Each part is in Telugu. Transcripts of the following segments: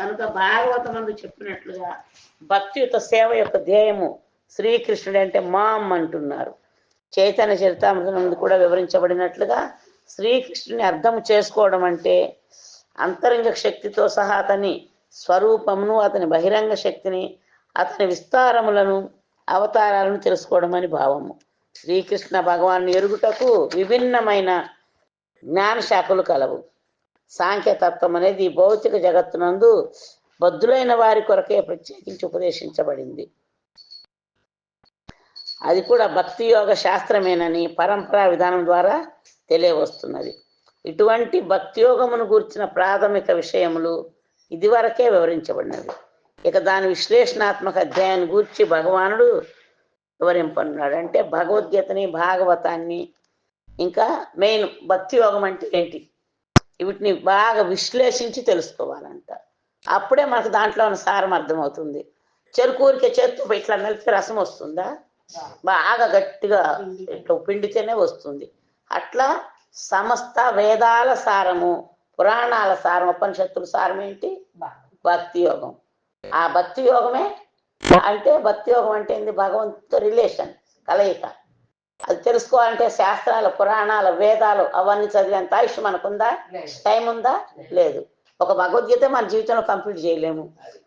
కనుక భాగవతమందు చెప్పినట్లుగా భక్తియుత సేవ యొక్క ధ్యేయము శ్రీకృష్ణుడు అంటే మామ్ అంటున్నారు. చైతన్య చరితామృతమందు కూడా వివరించబడినట్లుగా శ్రీకృష్ణుని అర్థం చేసుకోవడం అంటే అంతరంగ శక్తితో సహా అతని స్వరూపమును అతని బహిరంగ శక్తిని అతని విస్తారములను అవతారాలను తెలుసుకోవడం అని భావము. శ్రీకృష్ణ భగవాన్ ఎరుగుటకు విభిన్నమైన జ్ఞాన శాఖలు కలవు. సాంఖ్యతత్వం అనేది భౌతిక జగత్తునందు బద్దులైన వారి కొరకే ప్రత్యేకించి ఉపదేశించబడింది. అది కూడా భక్తి యోగ శాస్త్రమేనని పరంపరా విధానం ద్వారా తెలియవస్తున్నది. ఇటువంటి భక్తి యోగమును గూర్చిన ప్రాథమిక విషయములు ఇదివరకే వివరించబడినవి. ఇక దాని విశ్లేషణాత్మక అధ్యాయాన్ని గూర్చి భగవానుడు వివరింపన్నాడు అంటే భగవద్గీతని భాగవతాన్ని ఇంకా మెయిన్ భక్తి యోగం అంటే ఏంటి? వీటిని బాగా విశ్లేషించి తెలుసుకోవాలంట. అప్పుడే మనకు దాంట్లో ఉన్న సారం అర్థమవుతుంది. చెరుకూరికే చేత్తు ఇట్లా నలిపి రసం వస్తుందా? బాగా గట్టిగా ఇట్లా పిండితేనే వస్తుంది. అట్లా సమస్త వేదాల సారము పురాణాల సారం ఉపనిషత్తుల సారం ఏంటి? భక్తి యోగం. ఆ భక్తి యోగమే అంటే భక్తి యోగం అంటే ఏంది? భగవంతుతో రిలేషన్ కలయిక. అది తెలుసుకోవాలంటే శాస్త్రాలు పురాణాలు వేదాలు అవన్నీ చదివేంత ఆయుష్ మనకుందా? టైం ఉందా లేదు. ఒక భగవద్గీత మన జీవితంలో కంప్లీట్ చేయలేము.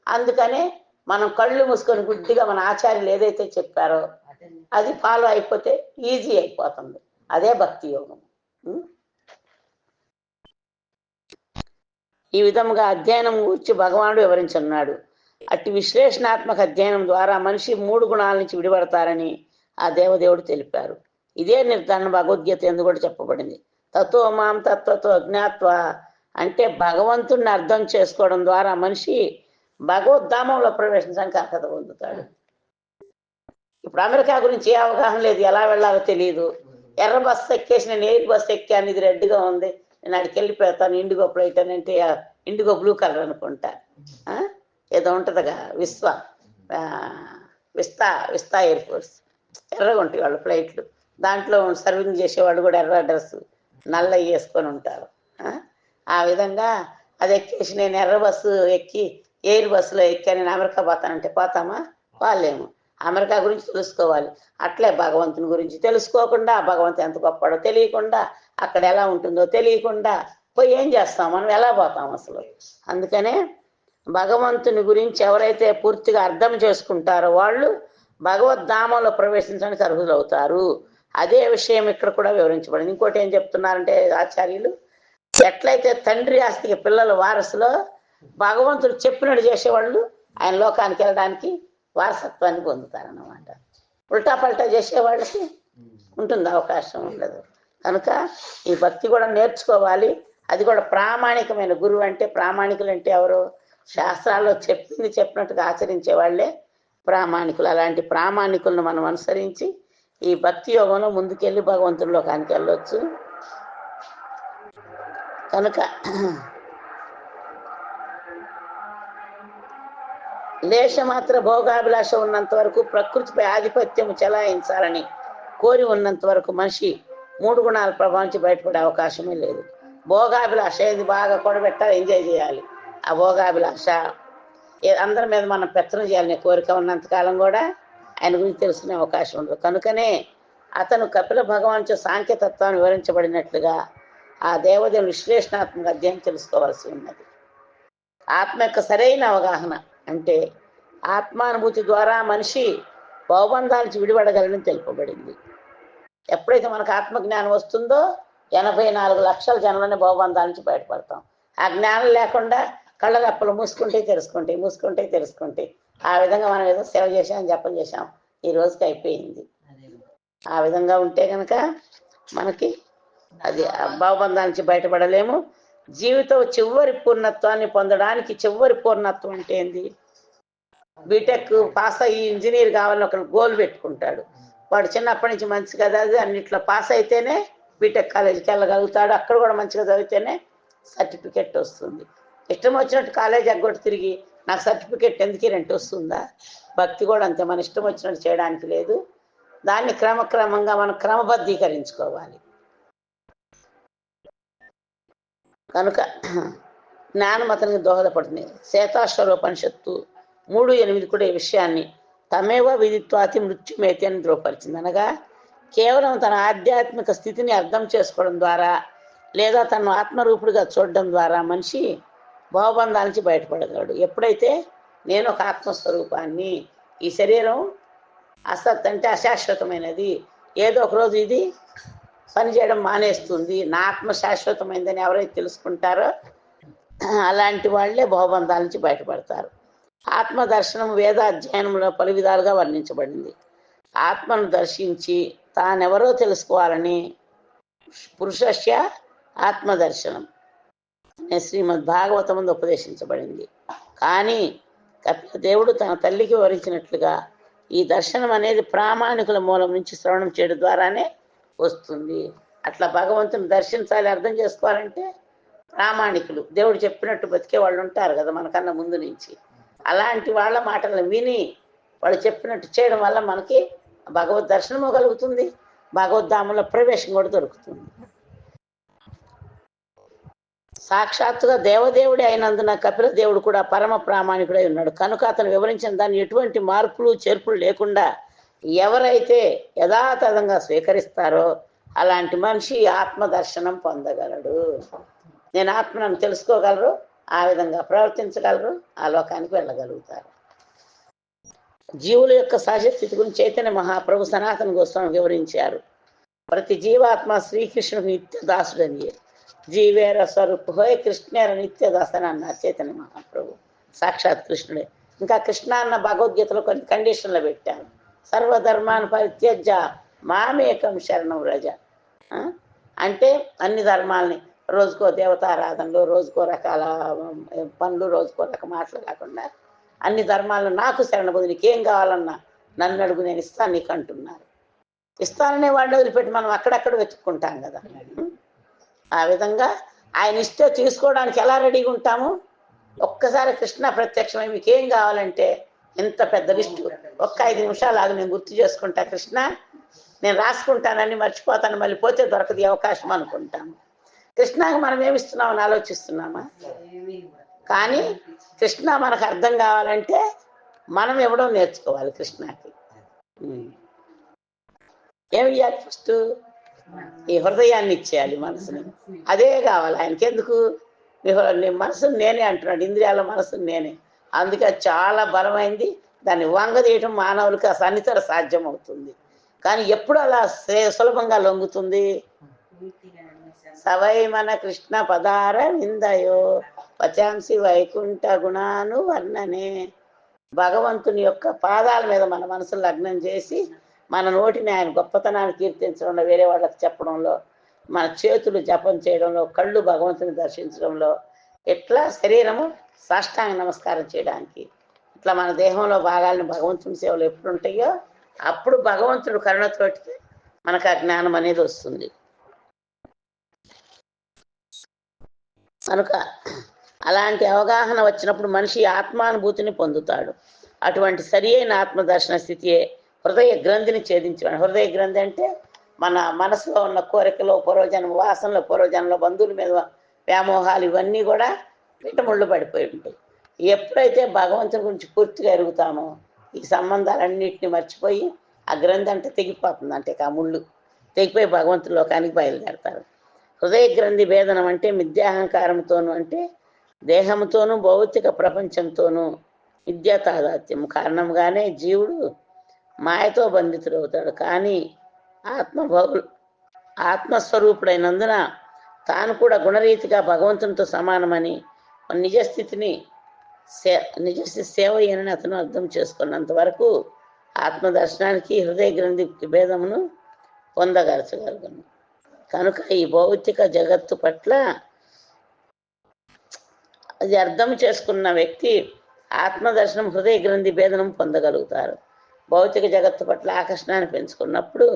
అందుకనే మనం కళ్ళు మూసుకొని గుడ్డిగా మన ఆచార్యులు ఏదైతే చెప్పారో అది. ఫాలో అయిపోతే ఈజీ అయిపోతుంది. అదే భక్తి యోగం? ఈ విధముగా అధ్యయనం గురించి భగవానుడు వివరించున్నాడు అట్టి విశ్లేషణాత్మక అధ్యయనం ద్వారా మనిషి మూడు గుణాల నుంచి విడిపడతారని ఆ దేవదేవుడు తెలిపారు. ఇదే నిర్ధారణ భగవద్గీత ఎందుకు కూడా చెప్పబడింది. తత్వ మాం తత్వతో అజ్ఞాత్వ అంటే భగవంతుడిని అర్థం చేసుకోవడం ద్వారా మనిషి భగవద్ధామంలో ప్రవేశించడానికి అర్హత పొందుతాడు. ఇప్పుడు అమెరికా గురించి ఏ అవగాహన లేదు. ఎలా వెళ్ళాలో తెలియదు ఎర్ర బస్సు ఎక్కేసి నేను ఎయిర్ బస్సు ఎక్కాను? ఇది రెడ్గా ఉంది. నేను అక్కడికి వెళ్ళిపోతాను. ఇండిగో ఫ్లైట్ అని అంటే ఇండిగో బ్లూ కలర్ అనుకుంటా. ఆ? ఏదో ఉంటుందిగా. విశ్వ. విస్తా విస్తా ఎయిర్ ఫోర్స్. ఎర్రగా ఉంటాయి వాళ్ళు ఫ్లైట్లు దాంట్లో సర్వింగ్ చేసేవాళ్ళు కూడా ఎర్ర డ్రెస్ నల్ల వేసుకొని ఉంటారు. ఆ? విధంగా అది ఎక్కేసి నేను ఎర్ర బస్సు ఎక్కి ఎయిర్ బస్సులో ఎక్కి నేను అమెరికా పోతానంటే పోతామా? వాళ్ళేమో అమెరికా గురించి తెలుసుకోవాలి. అట్లే భగవంతుని గురించి తెలుసుకోకుండా భగవంతు భగవంతుడు ఎంత గొప్పడో తెలియకుండా అక్కడ ఎలా ఉంటుందో తెలియకుండా పోయి ఏం చేస్తాం? మనం ఎలా పోతాం అసలు? అందుకనే భగవంతుని గురించి ఎవరైతే పూర్తిగా అర్థం చేసుకుంటారో వాళ్ళు భగవద్ధామంలో ప్రవేశించడానికి అర్హులు అవుతారు అదే విషయం ఇక్కడ కూడా వివరించబడింది. ఇంకోటి ఏం చెప్తున్నారంటే ఆచార్యులు ఎట్లయితే తండ్రి ఆస్తికి పిల్లల వారసులో భగవంతుడు చెప్పినట్టు చేసేవాళ్ళు ఆయన లోకానికి వెళ్ళడానికి వారసత్వాన్ని పొందుతారన్నమాట. ఉల్టా పల్టా చేసేవాళ్ళకి ఉంటుంది అవకాశం ఉండదు. కనుక ఈ భక్తి కూడా నేర్చుకోవాలి. అది కూడా ప్రామాణికమైన గురువు అంటే ప్రామాణికులు అంటే ఎవరు? శాస్త్రాల్లో చెప్పింది చెప్పినట్టుగా ఆచరించే వాళ్ళే. ప్రామాణికులు. అలాంటి ప్రామాణికులను మనం అనుసరించి ఈ భక్తి యోగంలో ముందుకెళ్ళి భగవంతుల్లో కానికి వెళ్ళొచ్చు కనుక లేశమాత్ర భోగాభిలాష ఉన్నంత వరకు ప్రకృతిపై ఆధిపత్యం చెలాయించాలని కోరి ఉన్నంత వరకు మనిషి మూడు గుణాల ప్రభావం నుంచి బయటపడే అవకాశమే లేదు. భోగాభిలాష ఏది బాగా కూడబెట్టాలి ఎంజాయ్ చేయాలి. ఆ భోగాభిలాష అందరి మీద మనం పెత్తనం చేయాలనే కోరిక ఉన్నంత కాలం కూడా ఆయన గురించి తెలుసుకునే అవకాశం ఉండదు. కనుకనే అతను కపిల భగవాన్ సాంకేతత్వాన్ని వివరించబడినట్లుగా ఆ దేవదేవుని విశ్లేషణాత్మక అధ్యయనం తెలుసుకోవాల్సి ఉన్నది. ఆత్మ యొక్క సరైన అవగాహన అంటే ఆత్మానుభూతి ద్వారా మనిషి భవబంధాల నుంచి విడిపడగలని తెలుపబడింది. ఎప్పుడైతే మనకు ఆత్మజ్ఞానం వస్తుందో ఎనభై నాలుగు లక్షల జనంలోనే భవబంధాల నుంచి బయటపడతాం. ఆ జ్ఞానం లేకుండా కళ్ళ రెప్పలు మూసుకుంటే తెలుసుకుంటే మూసుకుంటే తెలుసుకుంటే. ఆ విధంగా మనం ఏదో సేవ చేసాం జపం చేసాం ఈ రోజుకి అయిపోయింది. ఆ విధంగా ఉంటే కనుక మనకి అది భావబంధాల నుంచి బయటపడలేము. జీవితం చివరి పూర్ణత్వాన్ని పొందడానికి చివరి పూర్ణత్వం అంటే ఏంది? బీటెక్ పాస్ అయ్యి ఇంజనీర్ కావాలని ఒక గోల్ పెట్టుకుంటాడు. వాడు చిన్నప్పటి నుంచి మంచి కదా అది అన్నిట్లో పాస్ అయితేనే బీటెక్ కాలేజీకి వెళ్ళగలుగుతాడు. అక్కడ కూడా మంచిగా చదివితేనే సర్టిఫికెట్ వస్తుంది. ఇష్టం వచ్చినట్టు కాలేజ్ ఎగ్గొట్టి తిరిగి నాకు సర్టిఫికేట్ ఎందుకు రెంట్ వస్తుందా? భక్తి కూడా అంతే మన ఇష్టం వచ్చినట్టు చేయడానికి లేదు. దాన్ని క్రమక్రమంగా మనం క్రమబద్ధీకరించుకోవాలి. కనుక జ్ఞానం అతనికి దోహదపడుతుంది. శేతాశ్వరోపనిషత్తు మూడు ఎనిమిది కూడా ఈ విషయాన్ని తమేవ విధిత్వాతి మృత్యుమేతి అని ధృవపరిచింది. అనగా కేవలం తన ఆధ్యాత్మిక స్థితిని అర్థం చేసుకోవడం ద్వారా లేదా తను ఆత్మరూపుడిగా చూడడం ద్వారా మనిషి భావబంధాల నుంచి బయటపడగలడు. ఎప్పుడైతే నేను ఒక ఆత్మస్వరూపాన్ని ఈ శరీరం అసత్ అంటే అశాశ్వతమైనది ఏదో ఒక రోజు ఇది పనిచేయడం మానేస్తుంది నా ఆత్మ శాశ్వతమైందని ఎవరైతే తెలుసుకుంటారో అలాంటి వాళ్ళే భవబంధాల నుంచి బయటపడతారు. ఆత్మ దర్శనం వేద అధ్యయనంలో పలు విధాలుగా వర్ణించబడింది. ఆత్మను దర్శించి తానెవరో తెలుసుకోవాలని పురుషస్య ఆత్మదర్శనం. దర్శనం శ్రీమద్ భాగవతం ఉపదేశించబడింది. కానీ దేవుడు తన తల్లికి వివరించినట్లుగా ఈ దర్శనం అనేది ప్రామాణికుల మూలం నుంచి శ్రవణం చేయడం ద్వారానే వస్తుంది. అట్లా భగవంతుని దర్శించాలి అర్థం చేసుకోవాలంటే ప్రామాణికులు. దేవుడు చెప్పినట్టు బతికే వాళ్ళు ఉంటారు కదా మనకన్నా ముందు నుంచి. అలాంటి వాళ్ళ మాటలను విని వాళ్ళు చెప్పినట్టు చేయడం వల్ల మనకి భగవద్ దర్శనము కలుగుతుంది భగవద్ధామంలో ప్రవేశం కూడా దొరుకుతుంది. సాక్షాత్తుగా దేవదేవుడే అయినందున కపిల దేవుడు కూడా పరమ ప్రామాణికుడై ఉన్నాడు. కనుక అతను వివరించిన దాన్ని ఎటువంటి మార్పులు చేర్పులు లేకుండా ఎవరైతే యథాతథంగా స్వీకరిస్తారో అలాంటి మనిషి ఆత్మ దర్శనం పొందగలడు. నేను ఆత్మను తెలుసుకోగలరు ఆ విధంగా ప్రవర్తించగలరు ఆ లోకానికి వెళ్ళగలుగుతారు. జీవుల యొక్క సహజ స్థితి గురించి చైతన్య మహాప్రభు సనాతన గోస్వామి వివరించారు. ప్రతి జీవాత్మ శ్రీకృష్ణుడు నిత్య దాసుడని. జీవేర స్వరూపు. హోయ్ కృష్ణేర నిత్య దాసని అన్నారు చైతన్య మహాప్రభు. సాక్షాత్ కృష్ణుడే. ఇంకా కృష్ణ అన్న భగవద్గీతలో కొన్ని కండిషన్లు పెట్టారు. సర్వధర్మాన్ని పరిత్యజ మామేకం శరణం రజ అంటే అన్ని ధర్మాల్ని రోజుకో దేవతారాధనలు రోజుకో రకాల పనులు రోజుకో రకం మాటలు కాకుండా అన్ని ధర్మాలను నాకు శరణబోదు నీకేం కావాలన్నా నన్ను అడుగు నేను ఇస్తాను నీకు అంటున్నారు ఇస్తాననే వాడిని వదిలిపెట్టి మనం అక్కడక్కడ వెతుక్కుంటాం కదా. ఉం? ఆ విధంగా ఆయన ఇస్తే తీసుకోవడానికి ఎలా రెడీగా ఉంటాము? ఒక్కసారి కృష్ణ ప్రత్యక్షమై మీకు ఏం కావాలంటే ఎంత పెద్ద లిస్టు ఒక్క ఐదు నిమిషాలు ఆగి నేను గుర్తు చేసుకుంటా. కృష్ణ నేను రాసుకుంటానని మర్చిపోతాను మళ్ళీ పోతే దొరకది అవకాశం అనుకుంటాము కృష్ణకి మనం ఏమిస్తున్నామని ఆలోచిస్తున్నామా? కానీ కృష్ణ మనకు అర్థం కావాలంటే మనం ఇవ్వడం నేర్చుకోవాలి కృష్ణకి. ఏమి ఇవ్వాలి ఫస్ట్ ఈ హృదయాన్ని ఇచ్చేయాలి మనసుని. అదే కావాలి. ఆయనకి ఎందుకు నీ మనసుని నేనే అంటున్నాడు. ఇంద్రియాల మనసుని నేనే. అందుకే చాలా బలమైంది. దాన్ని వంగదీయటం మానవులకు అసలు సన్నితర సాధ్యం అవుతుంది కానీ ఎప్పుడు అలా సులభంగా లొంగుతుంది? సవై మన కృష్ణ పదార నిందయో పచాంసి వైకుంఠ గుణాను వర్ణనే భగవంతుని యొక్క పాదాల మీద మన మనసు లగ్నం చేసి మన నోటిని ఆయన గొప్పతనాన్ని కీర్తించడంలో వేరే వాళ్ళకి చెప్పడంలో మన చేతులు జపం చేయడంలో కళ్ళు భగవంతుని దర్శించడంలో ఎట్లా శరీరము సాష్టాంగ నమస్కారం చేయడానికి ఇట్లా మన దేహంలో భాగాలను భగవంతుని సేవలు ఎప్పుడు ఉంటాయో అప్పుడు భగవంతుడు కరుణతోటి మనకు ఆ జ్ఞానం అనేది వస్తుంది. కనుక అలాంటి అవగాహన వచ్చినప్పుడు మనిషి ఆత్మానుభూతిని పొందుతాడు. అటువంటి సరి అయిన ఆత్మదర్శన స్థితియే హృదయ గ్రంథిని ఛేదించడం హృదయ గ్రంథి అంటే మన మనసులో ఉన్న కోరికలు పూర్వజన్మ వాసనలు పూర్వజన్మలో బంధువుల మీద వ్యామోహాలు ఇవన్నీ కూడా పిట్టముళ్ళు పడిపోయి ఉంటాయి. ఎప్పుడైతే భగవంతుని గురించి పూర్తిగా ఎరుగుతామో ఈ సంబంధాలన్నింటినీ మర్చిపోయి ఆ గ్రంథి అంటే తెగిపోతుంది. అంటే ఆ ముళ్ళు. తెగిపోయి భగవంతుని లోకానికి బయలుదేరతారు హృదయ గ్రంథి భేదనం అంటే మిథ్యాహంకారంతోనూ అంటే దేహంతోనూ భౌతిక ప్రపంచంతోనూ విద్యా తాదాత్యం కారణంగానే జీవుడు మాయతో బంధితుడవుతాడు కానీ ఆత్మ ఆత్మస్వరూపుడైనందున తాను కూడా గుణరీతిగా భగవంతునితో సమానమని నిజస్థితిని సే నిజస్థితి సేవ అని అతను అర్థం చేసుకున్నంత వరకు ఆత్మదర్శనానికి హృదయ గ్రంథి భేదమును పొందగలచగలుగును. కనుక ఈ భౌతిక జగత్తు పట్ల అది అర్థం చేసుకున్న వ్యక్తి ఆత్మదర్శనం హృదయ గ్రంథి భేదనం పొందగలుగుతారు. భౌతిక జగత్తు పట్ల ఆకర్షణాన్ని పెంచుకున్నప్పుడు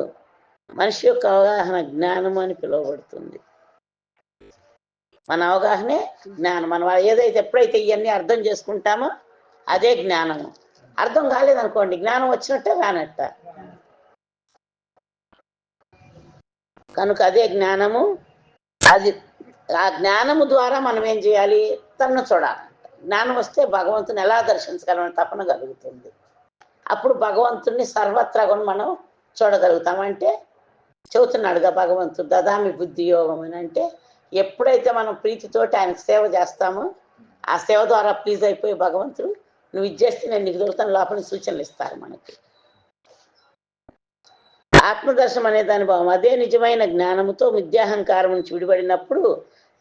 మనిషి యొక్క అవగాహన జ్ఞానం అని పిలువబడుతుంది. మన అవగాహనే జ్ఞానం మనం ఏదైతే ఎప్పుడైతే ఇవన్నీ అర్థం చేసుకుంటామో అదే జ్ఞానము. అర్థం కాలేదనుకోండి జ్ఞానం వచ్చినట్టే రానట్ట. కనుక అదే జ్ఞానము అది ఆ జ్ఞానము ద్వారా మనం ఏం చేయాలి? తన్ను చూడాలి జ్ఞానం వస్తే భగవంతుని ఎలా దర్శించగలమని తపన కలుగుతుంది. అప్పుడు భగవంతుణ్ణి సర్వత్రా కూడా మనం చూడగలుగుతాం. అంటే చెబుతున్నాడుగా భగవంతుడు దదామి బుద్ధి యోగం అని. అంటే ఎప్పుడైతే మనం ప్రీతితోటి ఆయనకు సేవ చేస్తామో ఆ సేవ ద్వారా ప్లీజ్ అయిపోయి భగవంతుడు నువ్వు ఇది చేస్తే నేను నీకు దొరుకుతాను లోపల సూచనలు ఇస్తారు మనకి. ఆత్మదర్శనం అనే దాని భావం అదే నిజమైన జ్ఞానముతో విద్యాహంకారం నుంచి విడిపడినప్పుడు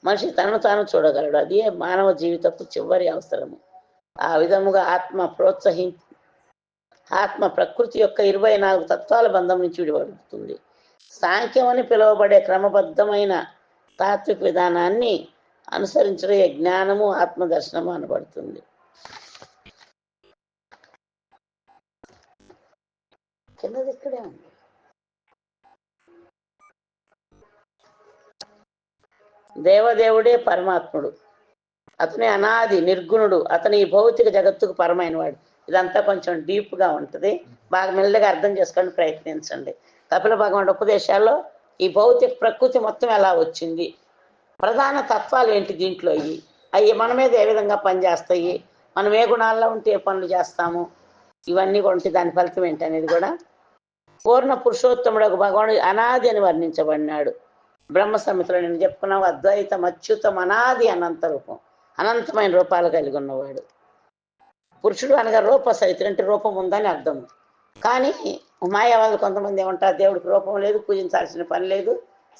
మనిషి తనను తాను చూడగలడు. అదే మానవ జీవితపు చివరి అవసరము. ఆ విధముగా ఆత్మ ప్రోత్సహి ఆత్మ ప్రకృతి యొక్క ఇరవై నాలుగు తత్వాల బంధం నుంచి విడిపడుతుంది. సాంఖ్యం అని పిలువబడే క్రమబద్ధమైన తాత్విక విధానాన్ని అనుసరించడే జ్ఞానము ఆత్మదర్శనము అనబడుతుంది. కిందది ఇక్కడే ఉంది. దేవదేవుడే పరమాత్ముడు. అతనే అనాది నిర్గుణుడు. అతని ఈ భౌతిక జగత్తుకు పరమైన వాడు. ఇదంతా కొంచెం డీప్గా ఉంటుంది. బాగా మెల్లగా అర్థం చేసుకొని ప్రయత్నించండి. కపిల భగవాన్ ఉపదేశాల్లో ఈ భౌతిక ప్రకృతి మొత్తం ఎలా వచ్చింది? ప్రధాన తత్వాలు ఏంటి దీంట్లో ఇవి? అవి మన మీద ఏ విధంగా పనిచేస్తాయి? మనం ఏ గుణాల్లో ఉంటే ఏ పనులు చేస్తాము? ఇవన్నీ కూడా దాని ఫలితం ఏంటి అనేది కూడా పూర్ణ పురుషోత్తముడు ఒక భగవానుడు అనాది అని వర్ణించబడినాడు. బ్రహ్మ సమితిలో నేను చెప్పుకున్నావు అద్వైతం అచ్యుతం అనాది అనంత రూపం అనంతమైన రూపాలు కలిగి ఉన్నవాడు. పురుషుడు అనగా రూప సహితుడు అంటే రూపం ఉందని అర్థం. కానీ మాయావాదులు కొంతమంది ఏమంటారు దేవుడికి రూపం లేదు పూజించాల్సిన పని లేదు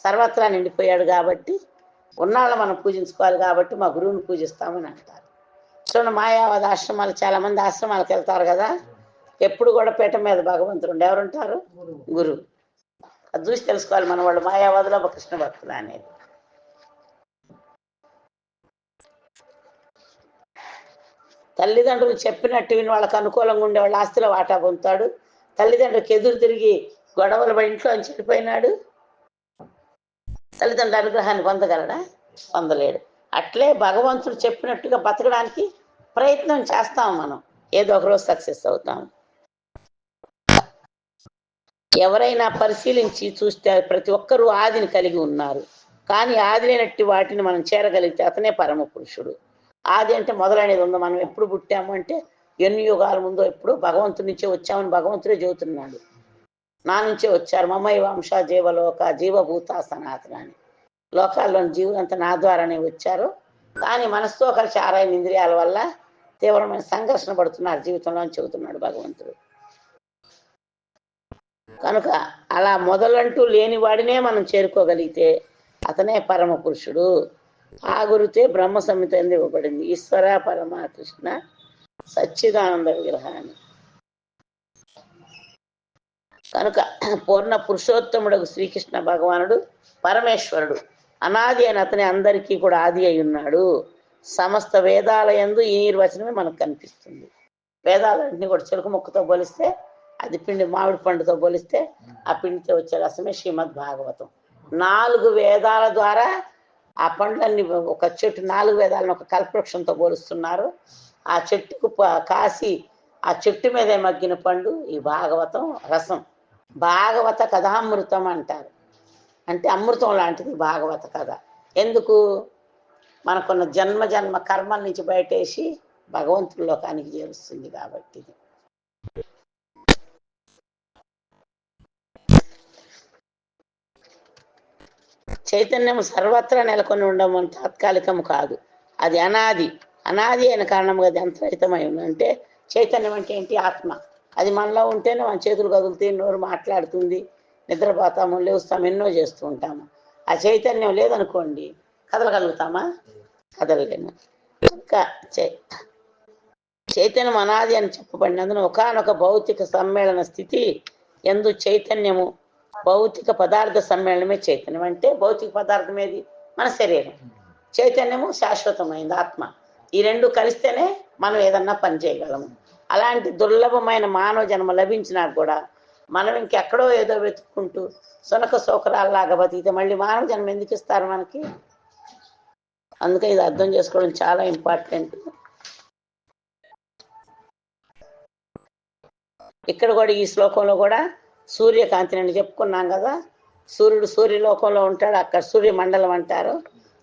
సర్వత్రా నిండిపోయాడు కాబట్టి ఉన్నాళ్ళు మనం పూజించుకోవాలి కాబట్టి మా గురువుని పూజిస్తామని అంటారు. చూడండి మాయావాద ఆశ్రమాలు చాలా మంది ఆశ్రమాలకు వెళ్తారు కదా ఎప్పుడు కూడా పీఠం మీద భగవంతుడు ఉండి ఎవరుంటారు? గురువు. అది చూసి తెలుసుకోవాలి మన వాళ్ళు మాయావాదులు ఒక కృష్ణ భక్తులు అనేది. తల్లిదండ్రులు చెప్పినట్టు విని వాళ్ళకి అనుకూలంగా ఉండే వాళ్ళ ఆస్తిలో వాటా పొందుతాడు. తల్లిదండ్రులకు ఎదురు తిరిగి గొడవలు పడి ఇంట్లో అని చెడిపోయినాడు తల్లిదండ్రుల అనుగ్రహాన్ని పొందగలడా? పొందలేడు. అట్లే భగవంతుడు చెప్పినట్టుగా బతకడానికి ప్రయత్నం చేస్తాం మనం. ఏదో ఒక రోజు సక్సెస్ అవుతాం. ఎవరైనా పరిశీలించి చూస్తే ప్రతి ఒక్కరూ ఆదిని కలిగి ఉన్నారు. కానీ ఆది లేనట్టి వాటిని మనం చేరగలిగితే అతనే పరమ పురుషుడు ఆది అంటే మొదలనేది ఉంది. మనం ఎప్పుడు పుట్టాము అంటే ఎన్ని యుగాల ముందో ఎప్పుడు భగవంతుడి నుంచే వచ్చామని భగవంతుడే చెబుతున్నాడు. నా నుంచే వచ్చారు. మమ్మయ్య వంశ జీవలోక జీవభూత సనాతన అని లోకాల్లోని జీవులంతా నా ద్వారానే వచ్చారు. కానీ మనసుతో కలిసి ఆరాయన ఇంద్రియాల వల్ల తీవ్రమైన సంఘర్షణ పడుతున్నారు జీవితంలో అని చెబుతున్నాడు భగవంతుడు. కనుక అలా మొదలంటూ లేని వాడినే మనం చేరుకోగలిగితే అతనే పరమ పురుషుడు ఆ గురితే బ్రహ్మ సంహిత ఇవ్వబడింది. ఈశ్వర పరమాకృష్ణ సచ్చిదానంద విగ్రహాన్ని. కనుక పూర్ణ పురుషోత్తముడు శ్రీకృష్ణ భగవానుడు పరమేశ్వరుడు. అనాది అని అతని అందరికీ కూడా ఆది అయి ఉన్నాడు. సమస్త వేదాల ఎందు ఈ నిర్వచనమే మనకు కనిపిస్తుంది. వేదాలన్నీ కూడా చెరుకు ముక్కతో పోలిస్తే అది పిండి మామిడి పండుతో పోలిస్తే ఆ పిండితో వచ్చే రసమే శ్రీమద్ భాగవతం నాలుగు వేదాల ద్వారా ఆ పండ్లన్నీ ఒక చెట్టు నాలుగు వేదాలను ఒక కల్పవృక్షంతో పోలుస్తున్నారు. ఆ చెట్టుకు కాసి ఆ చెట్టు మీదే మగ్గిన పండు ఈ భాగవతం రసం. భాగవత కథామృతం అంటారు. అంటే అమృతం లాంటిది భాగవత కథ. ఎందుకు? మనకున్న జన్మ జన్మ కర్మల నుంచి బయటేసి భగవంతుడి లోకానికి చేరుస్తుంది కాబట్టి. చైతన్యం సర్వత్రా నెలకొని ఉండడం తాత్కాలికం కాదు. అది అనాది. అనాది అయిన కారణంగా అది అంతరహితమై ఉందంటే చైతన్యం అంటే ఏంటి? ఆత్మ. అది మనలో ఉంటేనే మన చేతులు కదులుతాయి నోరు మాట్లాడుతుంది నిద్రపోతాము లేస్తాము ఎన్నో చేస్తూ ఉంటాము. ఆ చైతన్యం లేదనుకోండి కదలగలుగుతామా? కదలలేము. ఇంకా చై చైతన్యం అనాది అని చెప్పబడినందున ఒకనొక భౌతిక సమ్మేళన స్థితి ఎందు చైతన్యము భౌతిక పదార్థ సమ్మేళనమే చైతన్యం. అంటే భౌతిక పదార్థం ఏది? మన శరీరం. చైతన్యము శాశ్వతమైంది ఆత్మ. ఈ రెండు కలిస్తేనే మనం ఏదన్నా పని చేయగలము. అలాంటి దుర్లభమైన మానవ జన్మ లభించినా కూడా మనం ఇంకెక్కడో ఏదో వెతుక్కుంటూ సునక సోకరాల్లాగా బతికితే మళ్ళీ మానవ జన్మ ఎందుకు ఇస్తారు మనకి? అందుకే ఇది అర్థం చేసుకోవడం చాలా ఇంపార్టెంట్. ఇక్కడ కూడా ఈ శ్లోకంలో కూడా సూర్యకాంతి అని చెప్పుకున్నాం కదా. సూర్యుడు సూర్యలోకంలో ఉంటాడు అక్కడ సూర్యమండలం అంటారు.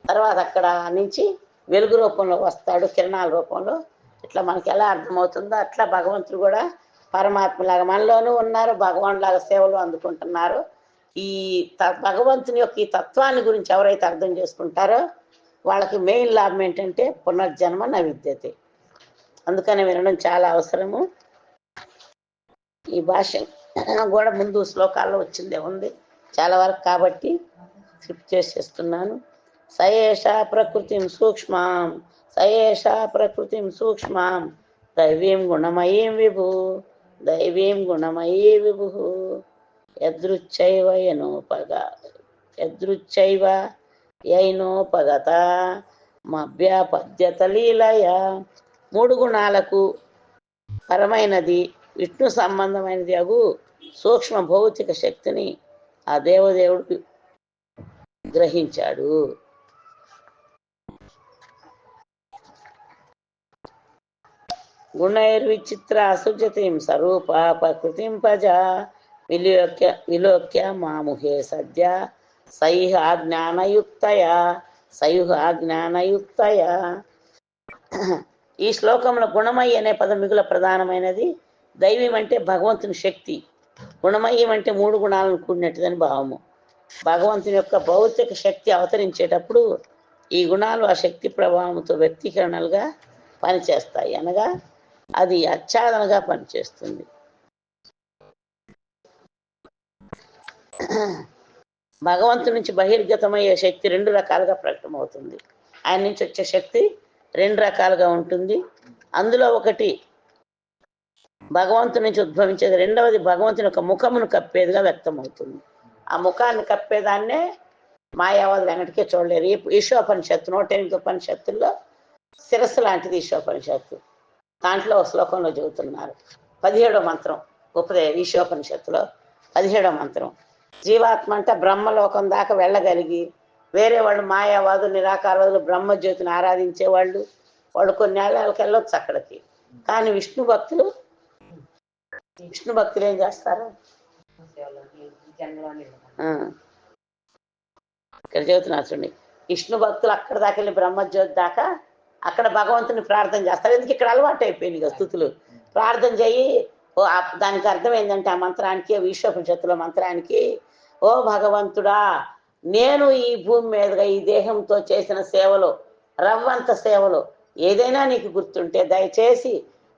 తర్వాత అక్కడ నుంచి వెలుగు రూపంలో వస్తాడు కిరణాల రూపంలో. ఇట్లా మనకి ఎలా అర్థమవుతుందో అట్లా భగవంతుడు కూడా పరమాత్మలాగా మనలోనూ ఉన్నారు భగవాన్ సేవలు అందుకుంటున్నారు. ఈ త- భగవంతుని యొక్క ఈ తత్వాన్ని గురించి ఎవరైతే అర్థం చేసుకుంటారో వాళ్ళకి మెయిన్ లాభం ఏంటంటే పునర్జన్మ నవిద్యతే. అందుకని వినడం చాలా అవసరము. ఈ భాష కూడా ముందు శ్లోకాల్లో వచ్చిందే ఉంది. చాలా వరకు కాబట్టి స్కిప్ చేసేస్తున్నాను. సయేష ప్రకృతిం సూక్ష్మాం సయేష ప్రకృతిం సూక్ష్మాం దైవీం గుణమయీం విభు దైవీం గుణమయీ విభు. యదృచ్చైవ యనోపగ యదృచ్చైవ యైనోపగత మభ్యాపద్యత లీలయ. మూడు గుణాలకు పరమైనది విష్ణు సంబంధమైనది అగు సూక్ష్మ భౌతిక శక్తిని ఆ దేవదేవుడు గ్రహించాడు. గుణైర్విచిత్ర అసుజతిం స్వరూప ప్రకృతిం పజ విలోక్య విలోక్య మాముహే సద్య సైహ జ్ఞానయుక్తయ సైహ జ్ఞానయుక్తయ. ఈ శ్లోకంలో గుణమయ్య అనే పదం మిగుల ప్రధానమైనది. దైవం అంటే భగవంతుని శక్తి. గుణమయ్యం అంటే మూడు గుణాలను కూడినట్టుదని భావము. భగవంతుని యొక్క భౌతిక శక్తి అవతరించేటప్పుడు ఈ గుణాలు ఆ శక్తి ప్రభావంతో వ్యక్తీకరణలుగా పనిచేస్తాయి. అనగా అది అచ్చాదనగా పనిచేస్తుంది. భగవంతుడి నుంచి బహిర్గతమయ్యే శక్తి రెండు రకాలుగా ప్రకటమవుతుంది. ఆయన నుంచి వచ్చే శక్తి రెండు రకాలుగా ఉంటుంది. అందులో ఒకటి భగవంతుని నుంచి ఉద్భవించేది రెండవది భగవంతుని యొక్క ముఖమును కప్పేదిగా వ్యక్తమవుతుంది. ఆ ముఖాన్ని కప్పేదాన్నే మాయావాదులు వెనటికే చూడలేరు. ఈశోపనిషత్తు నూట ఎనిమిది ఉపనిషత్తుల్లో శిరస్సు లాంటిది ఈశోపనిషత్తు. దాంట్లో శ్లోకంలో చెబుతున్నారు. పదిహేడో మంత్రం ఉపదే ఈశోపనిషత్తులో పదిహేడో మంత్రం. జీవాత్మ అంటే బ్రహ్మలోకం దాకా వెళ్ళగలిగి వేరే వాళ్ళు మాయావాదులు నిరాకారవాదులు బ్రహ్మజ్యోతిని ఆరాధించే వాళ్ళు వాళ్ళు కొన్ని ఏళ్ళకి వెళ్ళొచ్చు అక్కడికి. కానీ విష్ణు భక్తులు విష్ణు భక్తులు ఏం చేస్తారు? ఇక్కడ చెబుతున్నారు చూడండి. విష్ణు భక్తులు అక్కడ దాకా వెళ్ళి బ్రహ్మజ్యోతి దాకా అక్కడ భగవంతుని ప్రార్థన చేస్తారు. ఎందుకు? ఇక్కడ అలవాటు అయిపోయింది ఇక స్థుతులు. ప్రార్థన చేయి. ఓ దానికి అర్థం ఏంటంటే ఆ మంత్రానికి విశ్వపనిషత్తుల మంత్రానికి ఓ భగవంతుడా నేను ఈ భూమి మీదుగా ఈ దేహంతో చేసిన సేవలో రవ్వంత సేవలో ఏదైనా నీకు గుర్తుంటే దయచేసి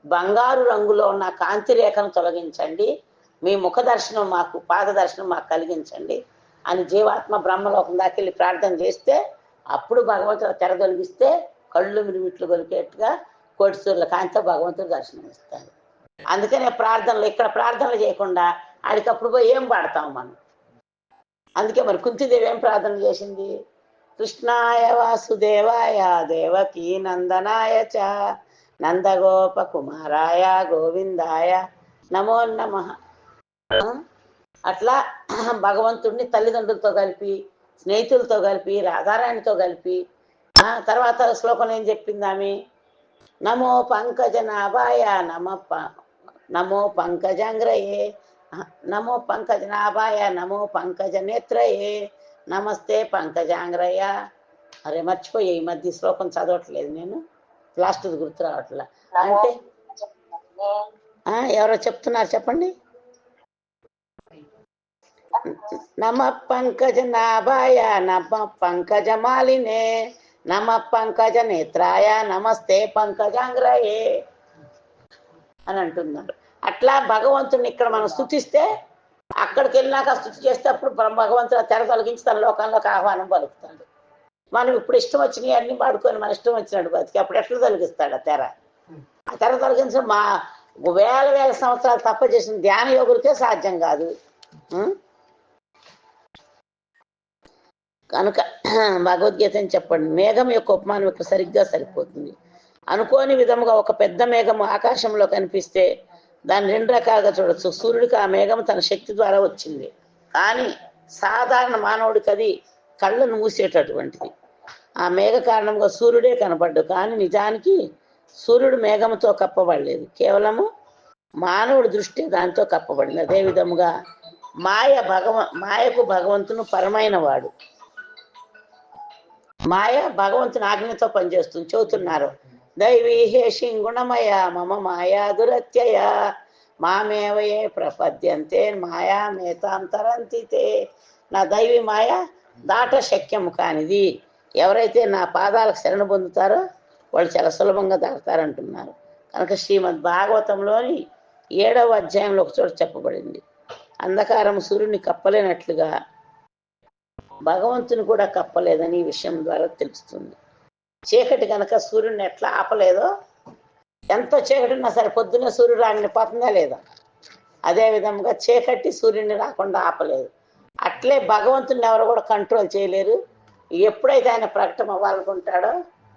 బంగారు రంగులో ఉన్న కాంతి రేఖను తొలగించండి. మీ ముఖ దర్శనం మాకు పాద దర్శనం మాకు కలిగించండి. అని జీవాత్మ బ్రహ్మలోకం దాకెళ్ళి ప్రార్థన చేస్తే అప్పుడు భగవంతుడు తెర తొలగిస్తే కళ్ళు మిరుమిట్లు కొలికేట్టుగా కోటిసూర్ల కాంతితో భగవంతుడు దర్శనం ఇస్తాడు. అందుకనే ప్రార్థనలు ఇక్కడ ప్రార్థనలు చేయకుండా ఆడికప్పుడు పోయి ఏం పాడతాం మనం? అందుకే మరి కుంతిదేవి ఏం ప్రార్థన చేసింది? కృష్ణాయ వాసుదేవాయ దేవకీ నందనాయ చ నందగోప కుమారాయ గోవిందాయ నమో నమ అట్లా భగవంతుడిని తల్లిదండ్రులతో కలిపి స్నేహితులతో కలిపి రాధారాణితో కలిపి ఆ తర్వాత శ్లోకం ఏం చెప్పింది ఆమె? నమో పంకజ నాభాయ నమ నమో పంకజంగ్రయే నమో పంకజ నాభాయ నమో పంకజ నేత్రయే నమస్తే పంకజాంగ్రయ్య అరే మర్చిపోయి ఈ మధ్య శ్లోకం చదవట్లేదు నేను. లాస్ట్ గుర్తు రావట్లే. అంటే ఆ, ఎవరో చెప్తున్నారు చెప్పండి. నమ పంకజ నాభాయ నమ పంకజ మాలినే నమ పంకజ నేత్రాయ నమస్తే పంకజాంగ్రయే అని అంటున్నారు. అట్లా భగవంతుని ఇక్కడ మనం స్థుతిస్తే అక్కడికి వెళ్ళినాక స్థుతి చేస్తే అప్పుడు భగవంతుడు తెర తొలగించి తన లోకంలోకి ఆహ్వానం పలుకుతాడు. మనం ఇప్పుడు ఇష్టం వచ్చినవి అన్ని వాడుకొని మన ఇష్టం వచ్చినట్టు బతికి అప్పుడు ఎట్లా తొలగిస్తాడు ఆ తెర? ఆ తెర తొలగించడం మా వేల వేల సంవత్సరాలు తప్ప చేసిన ధ్యాన యోగులకే సాధ్యం కాదు. కనుక భగవద్గీత అని చెప్పండి. మేఘం యొక్క ఉపమానం ఇక్కడ సరిగ్గా సరిపోతుంది. అనుకోని విధముగా ఒక పెద్ద మేఘం ఆకాశంలో కనిపిస్తే దాన్ని రెండు రకాలుగా చూడొచ్చు. సూర్యుడికి ఆ మేఘం తన శక్తి ద్వారా వచ్చింది. కానీ సాధారణ మానవుడికి అది కళ్ళను మూసేటటువంటిది. ఆ మేఘ కారణంగా సూర్యుడే కనపడ్డు కానీ నిజానికి సూర్యుడు మేఘంతో కప్పబడలేదు. కేవలము మానవుడి దృష్టి దాంతో కప్పబడింది. అదే విధముగా మాయ భగవ మాయకు భగవంతును పరమైన వాడు మాయ భగవంతుని ఆజ్ఞతో పనిచేస్తుంది. చెబుతున్నారు దైవీ హేషిం గుణమయ మమ మాయా దురత్యయ మామేవయే ప్రపద్యంతే మాయా మేతాంతరంతితే. నా దైవీ మాయ దాట శక్యము కానిది. ఎవరైతే నా పాదాలకు శరణ పొందుతారో వాళ్ళు చాలా సులభంగా దాటుతారంటున్నారు. కనుక శ్రీమద్ భాగవతంలోని ఏడవ అధ్యాయంలో ఒక చోట చెప్పబడింది. అంధకారం సూర్యుని కప్పలేనట్లుగా భగవంతుని కూడా కప్పలేదని ఈ విషయం ద్వారా తెలుస్తుంది. చీకటి కనుక సూర్యుని ఎట్లా ఆపలేదో ఎంతో చీకటి ఉన్నా సరే పొద్దున్న సూర్యుడు రాని పోతుందా లేదా? అదే విధంగా చీకటి సూర్యుని రాకుండా ఆపలేదు. అట్లే భగవంతుని ఎవరు కూడా కంట్రోల్ చేయలేరు. ఎప్పుడైతే ఆయన ప్రకటన అవ్వాలనుకుంటాడో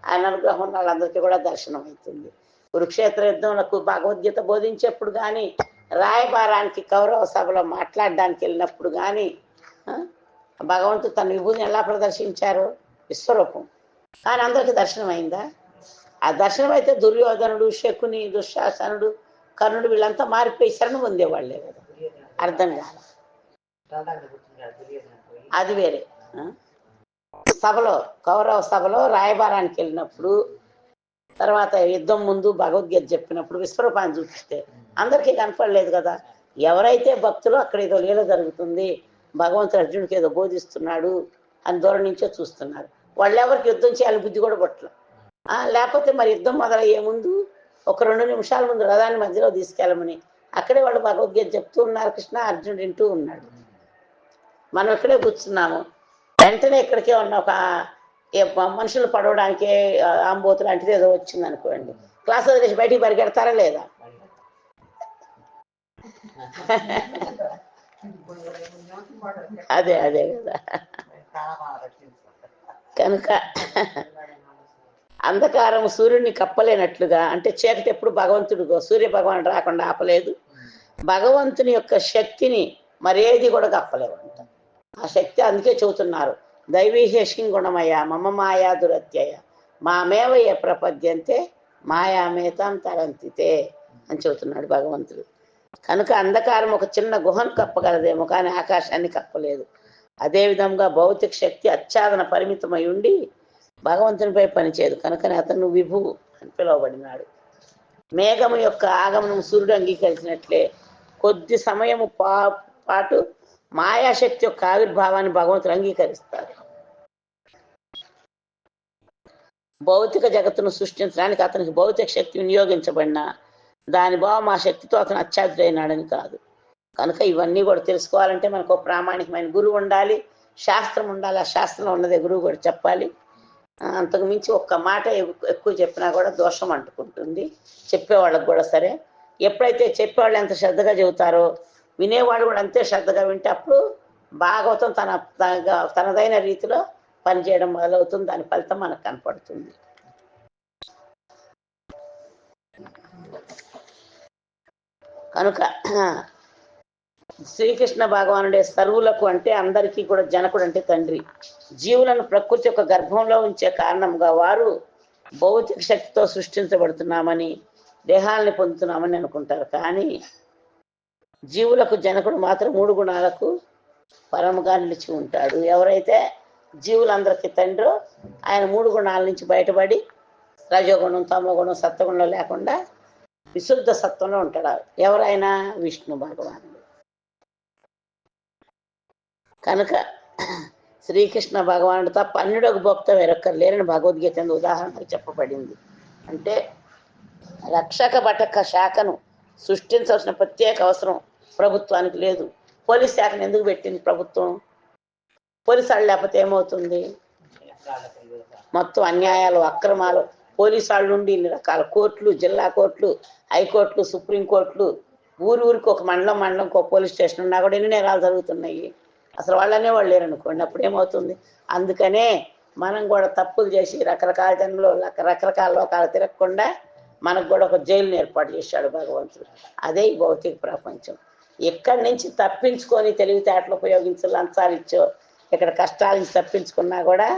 ఆయన అనుగ్రహం ఉన్న వాళ్ళందరికీ కూడా దర్శనం అవుతుంది. కురుక్షేత్ర యుద్ధంలో భగవద్గీత బోధించేప్పుడు కానీ రాయబారానికి కౌరవ సభలో మాట్లాడడానికి వెళ్ళినప్పుడు కానీ భగవంతుడు తన విభూతిని ఎలా ప్రదర్శించారు విశ్వరూపం. కానీ అందరికీ దర్శనం అయిందా? ఆ దర్శనం అయితే దుర్యోధనుడు శకుని దుశ్శాసనుడు కర్ణుడు వీళ్ళంతా మారిపోయి శరణం పొందేవాళ్ళే కదా. అర్థం కాదు అది వేరే. సభలో కౌరవ సభలో రాయబారానికి వెళ్ళినప్పుడు తర్వాత యుద్ధం ముందు భగవద్గీత చెప్పినప్పుడు విశ్వరూపాన్ని చూపిస్తే అందరికీ కనపడలేదు కదా. ఎవరైతే భక్తులు అక్కడ ఏదో లీల జరుగుతుంది భగవంతుడు అర్జునుడికి ఏదో బోధిస్తున్నాడు అని దూరం నుంచే చూస్తున్నారు. వాళ్ళు ఎవరికి యుద్ధం చేయాలని బుద్ధి కూడా పట్టలేదు ఆ, లేకపోతే మరి యుద్ధం మొదలయ్యే ముందు ఒక రెండు నిమిషాల ముందు రథాన్ని మధ్యలో తీసుకెళ్ళమని అక్కడే వాళ్ళు భగవద్గీత చెప్తూ ఉన్నారు కృష్ణ అర్జునుడు వింటూ ఉన్నాడు. మనం ఇక్కడే కూర్చున్నాము. వెంటనే ఇక్కడికే ఉన్న ఒక మనుషులు పడవడానికి ఆంబోతు లాంటిది ఏదో వచ్చింది అనుకోండి క్లాస్ వదిలేసి బయటికి పరిగెడతారా లేదా? అదే అదే కదా. కనుక అంధకారం సూర్యుడిని కప్పలేనట్లుగా అంటే చీకటి ఎప్పుడు భగవంతుడు సూర్య భగవానుడు రాకుండా ఆపలేదు. భగవంతుని యొక్క శక్తిని మరేది కూడా కప్పలేవంట. ఆ శక్తి అందుకే చెబుతున్నారు. దైవీహేషిం గుణమయ మమ మాయా దురత్యయ మామేవయ ప్రపద్యంతే మాయామేతాం తరంతితే అని చెబుతున్నాడు భగవంతుడు. కనుక అంధకారం ఒక చిన్న గుహను కప్పగలదేమో కానీ ఆకాశాన్ని కప్పలేదు. అదే విధంగా భౌతిక శక్తి అచ్చాదన పరిమితమై ఉండి భగవంతునిపై పనిచేయదు. కనుకనే అతను విభు అని పిలువబడినాడు. మేఘము యొక్క ఆగమనం సూర్యుడు అంగీకరించినట్లే కొద్ది సమయము పా పాటు మాయాశక్తి యొక్క ఆవిర్భావాన్ని భగవంతుడు అంగీకరిస్తాడు భౌతిక జగత్తును సృష్టించడానికి అతనికి భౌతిక శక్తి వినియోగించబడిన దాని భావం ఆ శక్తితో అతను అత్యాధుడైనాడని కాదు. కనుక ఇవన్నీ కూడా తెలుసుకోవాలంటే మనకు ఒక ప్రామాణికమైన గురువు ఉండాలి శాస్త్రం ఉండాలి. ఆ శాస్త్రంలో ఉన్నదే గురువు కూడా చెప్పాలి. అంతకు మించి ఒక్క మాట ఎక్కువ చెప్పినా కూడా దోషం అంటుకుంటుంది. చెప్పేవాళ్ళకు కూడా సరే. ఎప్పుడైతే చెప్పేవాళ్ళు ఎంత శ్రద్ధగా చెబుతారో వినేవాడు కూడా అంతే శ్రద్ధగా వింటే అప్పుడు భాగవతం తన తన- తనదైన రీతిలో పనిచేయడం మొదలవుతుంది. దాని ఫలితం మనకు కనపడుతుంది. కనుక శ్రీకృష్ణ భగవానుడే సర్వులకు అంటే అందరికీ కూడా జనకుడు అంటే తండ్రి. జీవులను ప్రకృతి యొక్క గర్భంలో ఉంచే కారణంగా వారు భౌతిక శక్తితో సృష్టించబడుతున్నామని దేహాలని పొందుతున్నామని అనుకుంటారు. కానీ జీవులకు జనకుడు మాత్రం మూడు గుణాలకు పరముగా నిలిచి ఉంటాడు. ఎవరైతే జీవులందరికీ తండ్రో ఆయన మూడు గుణాల నుంచి బయటపడి రజోగుణం తమోగుణం సత్వగుణం లేకుండా విశుద్ధ సత్వంలో ఉంటాడు. ఎవరైనా విష్ణు భగవానుడు. కనుక శ్రీకృష్ణ భగవానుడు తప్ప ఒక భక్త వేరొక్కరు లేరని భగవద్గీత ఉదాహరణకు చెప్పబడింది. అంటే రక్షక బటక శాఖను సృష్టించాల్సిన ప్రత్యేక అవసరం ప్రభుత్వానికి లేదు. పోలీస్ శాఖను ఎందుకు పెట్టింది ప్రభుత్వం? పోలీసు వాళ్ళు లేకపోతే ఏమవుతుంది? మొత్తం అన్యాయాలు అక్రమాలు. పోలీసు వాళ్ళు ఉండి ఇన్ని రకాల కోర్టులు జిల్లా కోర్టులు హైకోర్టులు సుప్రీంకోర్టులు ఊరు ఊరికి ఒక మండలం మండలం ఒక పోలీస్ స్టేషన్ ఉన్నా కూడా ఎన్ని నేరాలు జరుగుతున్నాయి? అసలు వాళ్ళనే వాళ్ళు లేరనుకోండి అప్పుడు ఏమవుతుంది? అందుకనే మనం కూడా తప్పులు చేసి రకరకాల జనంలో రక- రకరకాల లోకాలు తిరగకుండా మనకు కూడా ఒక జైలుని ఏర్పాటు చేశాడు భగవంతుడు. అదే ఈ భౌతిక ప్రపంచం. ఎక్కడి నుంచి తప్పించుకొని తెలివితేటలు ఉపయోగించి లంచాలు ఇచ్చో ఇక్కడ కష్టాల నుంచి తప్పించుకున్నా కూడా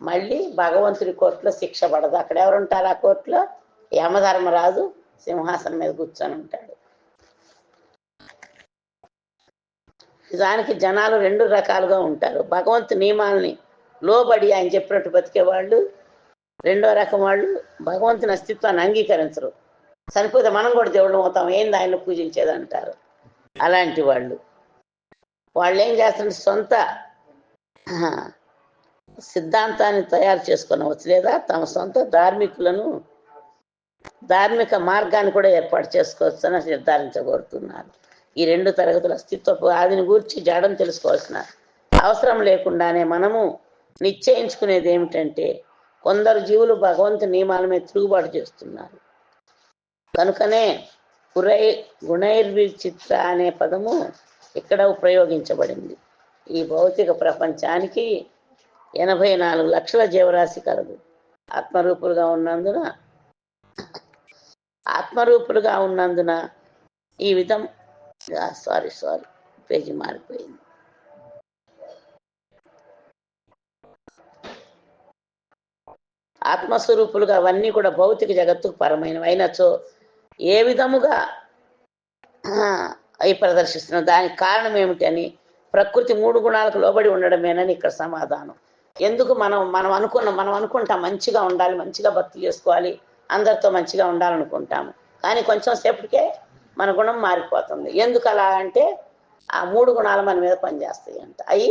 మళ్ళీ భగవంతుడి కోర్టులో శిక్ష పడదు. అక్కడ ఎవరు ఉంటారు ఆ కోర్టులో? యమధర్మరాజు సింహాసనం మీద కూర్చొని ఉంటాడు. నిజానికి జనాలు రెండు రకాలుగా ఉంటారు. భగవంతు నియమాల్ని లోబడి ఆయన చెప్పినట్టు బతికే వాళ్ళు రెండో రకం వాళ్ళు భగవంతుని అస్తిత్వాన్ని అంగీకరించరు. చనిపోతే మనం కూడా దేవుడు అవుతాం. ఏంది ఆయన పూజించేది అంటారు అలాంటి వాళ్ళు. వాళ్ళు ఏం చేస్తుంటే సొంత సిద్ధాంతాన్ని తయారు చేసుకునవచ్చు లేదా తమ సొంత ధార్మికులను ధార్మిక మార్గాన్ని కూడా ఏర్పాటు చేసుకోవచ్చు అని నిర్ధారించగోరుతున్నారు ఈ రెండు తరగతుల అస్తిత్వపు ఆదిని గూర్చి జాడం తెలుసుకోవాల్సిన అవసరం లేకుండానే మనము నిశ్చయించుకునేది ఏమిటంటే కొందరు జీవులు భగవంతు నియమాల మీద తిరుగుబాటు చేస్తున్నారు. కనుకనే గురై గుణైర్విచిత్ర అనే పదము ఇక్కడ ప్రయోగించబడింది. ఈ భౌతిక ప్రపంచానికి ఎనభై నాలుగు లక్షల జీవరాశి కలదు. ఆత్మరూపులుగా ఉన్నందున ఆత్మరూపులుగా ఉన్నందున ఈ విధం సారీ సారీ పేజీ మారిపోయింది. ఆత్మస్వరూపులుగా అవన్నీ కూడా భౌతిక జగత్తుకు పరమైనవి. అయినచో ఏ విధముగా అవి ప్రదర్శిస్తున్నాం దానికి కారణం ఏమిటని ప్రకృతి మూడు గుణాలకు లోబడి ఉండడమేనని ఇక్కడ సమాధానం. ఎందుకు మనం మనం అనుకున్న మనం అనుకుంటాం మంచిగా ఉండాలి మంచిగా భక్తి చేసుకోవాలి అందరితో మంచిగా ఉండాలనుకుంటాము. కానీ కొంచెం సేపటికే మన గుణం మారిపోతుంది. ఎందుకు అలా అంటే ఆ మూడు గుణాలు మన మీద పనిచేస్తాయి అంట అవి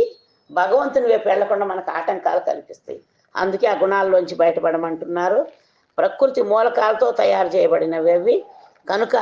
భగవంతుని వైపు వెళ్ళకుండా మనకు ఆటంకాలు కల్పిస్తాయి అందుకే ఆ గుణాల్లోంచి బయటపడమంటున్నారు. ప్రకృతి మూలకాలతో తయారు చేయబడినవి అవి. కనుక